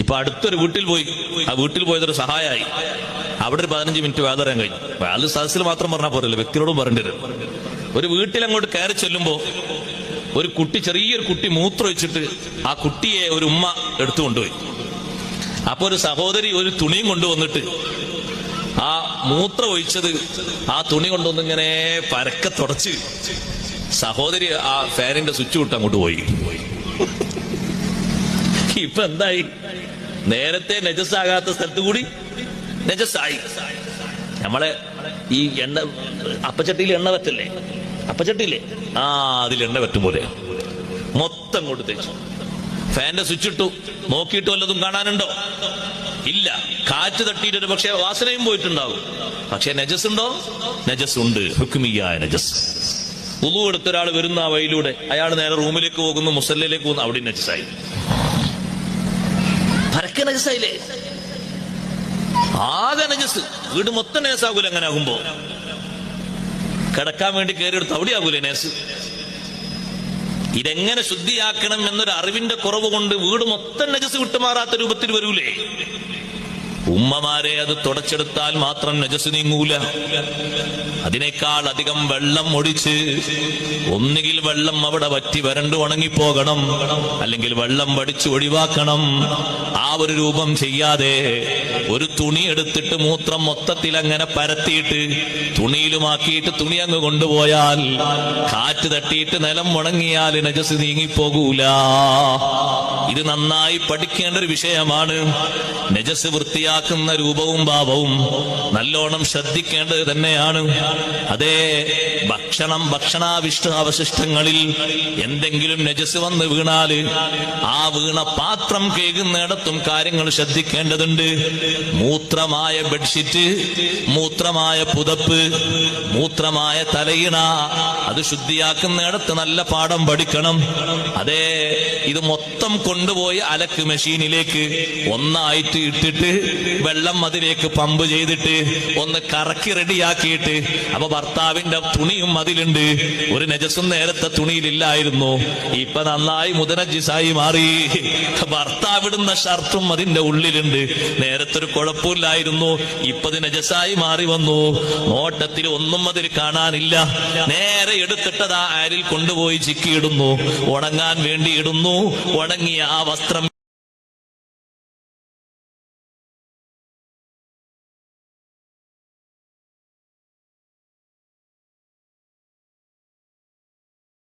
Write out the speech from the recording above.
ഇപ്പൊ അടുത്തൊരു വീട്ടിൽ പോയി. ആ വീട്ടിൽ പോയതൊരു സഹായമായി അവിടെ ഒരു പതിനഞ്ച് മിനിറ്റ് വേദറിയാൻ കഴിഞ്ഞു. വേദ സദസ്സിൽ മാത്രം പറഞ്ഞാൽ പോരല്ലോ വ്യക്തിയോടും പറഞ്ഞിട്ട് ഒരു വീട്ടിൽ അങ്ങോട്ട് കയറി ചെല്ലുമ്പോ ഒരു കുട്ടി ചെറിയൊരു കുട്ടി മൂത്രം വെച്ചിട്ട് ആ കുട്ടിയെ ഒരു ഉമ്മ എടുത്തു കൊണ്ടുപോയി. അപ്പൊ ഒരു സഹോദരി ഒരു തുണിയും കൊണ്ടുവന്നിട്ട് ആ മൂത്രം ഒഴിച്ചത് ആ തുണി കൊണ്ടൊന്നിങ്ങനെ പരക്കെ തുടച്ച് സഹോദരി ആ ഫാനിന്റെ സ്വിച്ച് വിട്ട് അങ്ങോട്ട് പോയി. ഇപ്പൊ എന്തായി? നേരത്തെ നജസ്സാകാത്ത സ്ഥലത്ത് കൂടി നജസ്സായി. നമ്മളെ ഈ എണ്ണ അപ്പച്ചട്ടിയിൽ എണ്ണ പറ്റല്ലേ അപ്പച്ചട്ടിയില്ലേ? ആ അതിൽ എണ്ണ പറ്റും പോലെ. മൊത്തം കൊണ്ട് തേച്ചു. ഫാന്റെ സ്വിച്ച് ഇട്ടു നോക്കിയിട്ട് വല്ലതും കാണാനുണ്ടോ? ഇല്ല. കാറ്റ് തട്ടിയിട്ട് ഒരു പക്ഷേ വാസനയും പോയിട്ടുണ്ടാവും. പക്ഷെ നജസ് ഉണ്ടോ നജസ് ഉണ്ട് ഹുക്കുമിയായ നജസ്. ഉളു എടുത്ത ഒരാൾ വരുന്ന ആ വഴിയിലൂടെ അയാൾ നേരെ റൂമിലേക്ക് പോകുന്നു മുസല്ലയിലേക്ക് പോകുന്നു അവിടെ നജസായി പരക്കെ നജസായില്ലേ ആകെ നജസ്. വീട് മൊത്തം നേസാകൂല അങ്ങനെ ആകുമ്പോ. കിടക്കാൻ വേണ്ടി കയറിയെടുത്ത് അവിടെ ആകൂലേ നേസ്. ഇതെങ്ങനെ ശുദ്ധിയാക്കണം എന്നൊരു അറിവിന്റെ കുറവ് കൊണ്ട് വീട് മൊത്തം നജസ് വിട്ടുമാറാത്ത രൂപത്തിൽ വരൂലേ? ഉമ്മമാരെ അത് തുടച്ചെടുത്താൽ മാത്രം നജസ് നീങ്ങൂല. അതിനേക്കാൾ അധികം വെള്ളം ഒഴിച്ച് ഒന്നുകിൽ വെള്ളം അവിടെ വറ്റി വരണ്ടു ഉണങ്ങിപ്പോകണം അല്ലെങ്കിൽ വെള്ളം വടിച്ച് ഒഴിവാക്കണം. ആ ഒരു രൂപം ചെയ്യാതെ ഒരു തുണി എടുത്തിട്ട് മൂത്രം മൊത്തത്തിൽ അങ്ങനെ പരത്തിയിട്ട് തുണിയിലുമാക്കിയിട്ട് തുണി അങ്ങ് കൊണ്ടുപോയാൽ കാറ്റ് തട്ടിയിട്ട് നിലം ഉണങ്ങിയാൽ നജസ് നീങ്ങിപ്പോകൂല. ഇത് നന്നായി പഠിക്കേണ്ട ഒരു വിഷയമാണ്. നജസ് വൃത്തിയാക്കുന്ന രൂപവും ഭാവവും നല്ലോണം ശ്രദ്ധിക്കേണ്ടത് തന്നെയാണ്. അതേ ഭക്ഷണം ഭക്ഷണാവിഷ്ട അവശിഷ്ടങ്ങളിൽ എന്തെങ്കിലും നജസ് വന്ന് വീണാൽ ആ വീണ പാത്രം കേൾക്കുന്നിടത്തും കാര്യങ്ങൾ ശ്രദ്ധിക്കേണ്ടതുണ്ട്. മൂത്രമായ ബെഡ്ഷീറ്റ് മൂത്രമായ പുതപ്പ് മൂത്രമായ തലയിണ അത് ശുദ്ധിയാക്കുന്നിടത്ത് നല്ല പാഠം പഠിക്കണം. അതേ ഇത് മൊത്തം കൊണ്ടുപോയി അലക്ക് മെഷീനിലേക്ക് ഒന്നായിട്ട് ഇട്ടിട്ട് വെള്ളം അതിലേക്ക് പമ്പ് ചെയ്തിട്ട് ഒന്ന് കറക്കി റെഡിയാക്കിയിട്ട് അപ്പൊ ഭർത്താവിന്റെ തുണിയും അതിലുണ്ട്. ഒരു നജസും നേരത്തെ തുണിയിലില്ലായിരുന്നു. ഇപ്പൊ നന്നായി മുതനജിസായി മാറി. ഭർത്താവിടുന്ന ഷർട്ടും അതിന്റെ ഉള്ളിലുണ്ട്. നേരത്തെ ഒരു കുഴപ്പമില്ലായിരുന്നു. ഇപ്പൊ അത് നജസായി മാറി വന്നു. നോട്ടത്തിൽ ഒന്നും അതിൽ കാണാനില്ല. നേരെ എടുത്തിട്ടത് ആ ആരിൽ കൊണ്ടുപോയി ചിക്കിയിടുന്നു. ഉണങ്ങാൻ വേണ്ടി ഇടുന്നു. ഉണങ്ങിയ ആ വസ്ത്രം